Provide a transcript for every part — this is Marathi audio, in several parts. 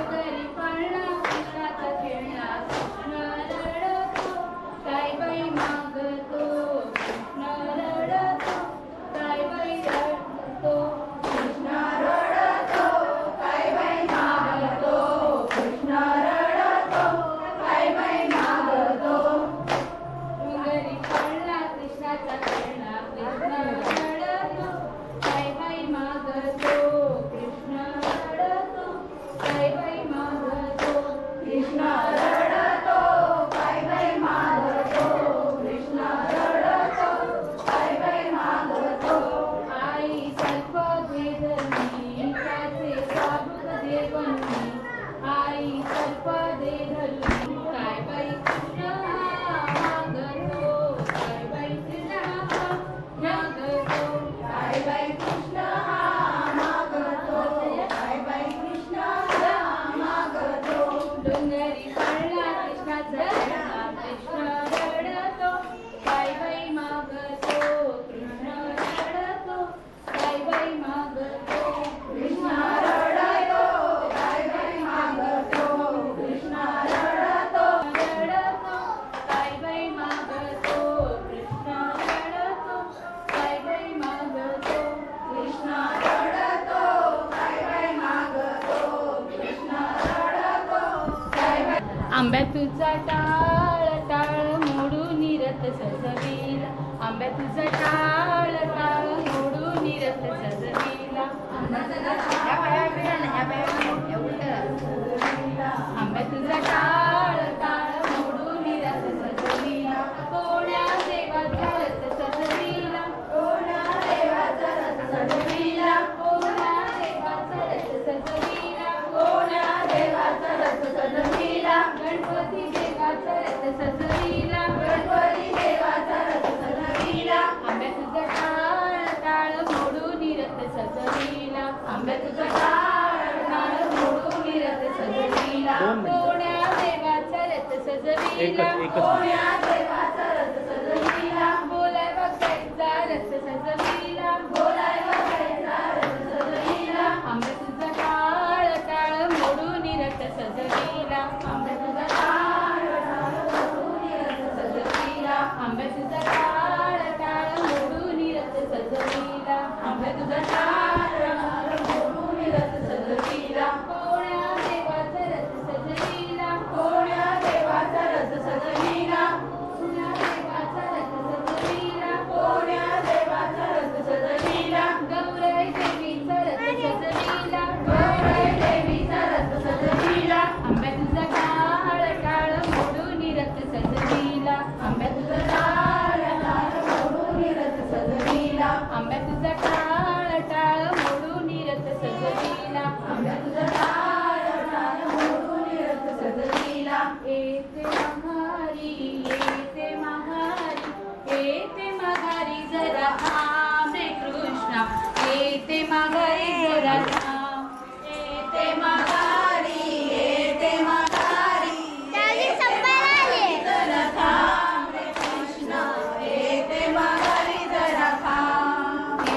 ಹೋಗ್ತಾ ಇರಿ आंब्या तुझा टाळ टाळ मोडून निरत सजविला. आंब्या तुझा टाळ टाळ मोडून निरत सजविला. सजलीला आंब्यात काढणार मोडतो मी रथ सजलीला कोण्या देवाचा रथ सजलीला कोण्या देवा 자. येते माघारी येते माघारी येते माघारी जरा थांब रे कृष्णा. येते माघारी जरा थांब येते माघारी माघारी जरा थांब रे कृष्णा. माघारी जरा थांब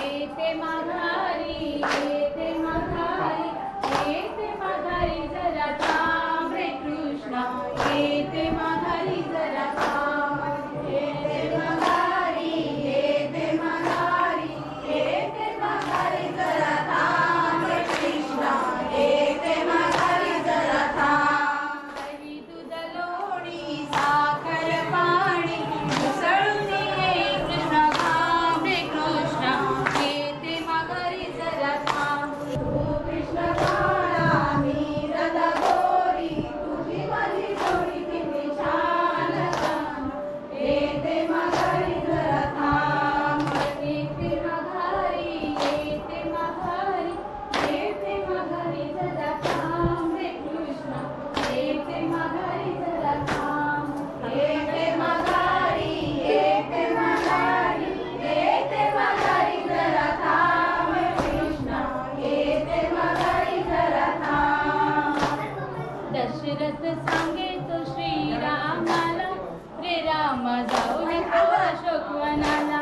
मामा जाऊ नको अशोकवनाला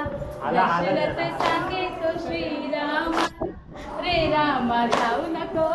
दशरथ सांगे तो श्री श्रीराम. रे रामा जाऊ नको.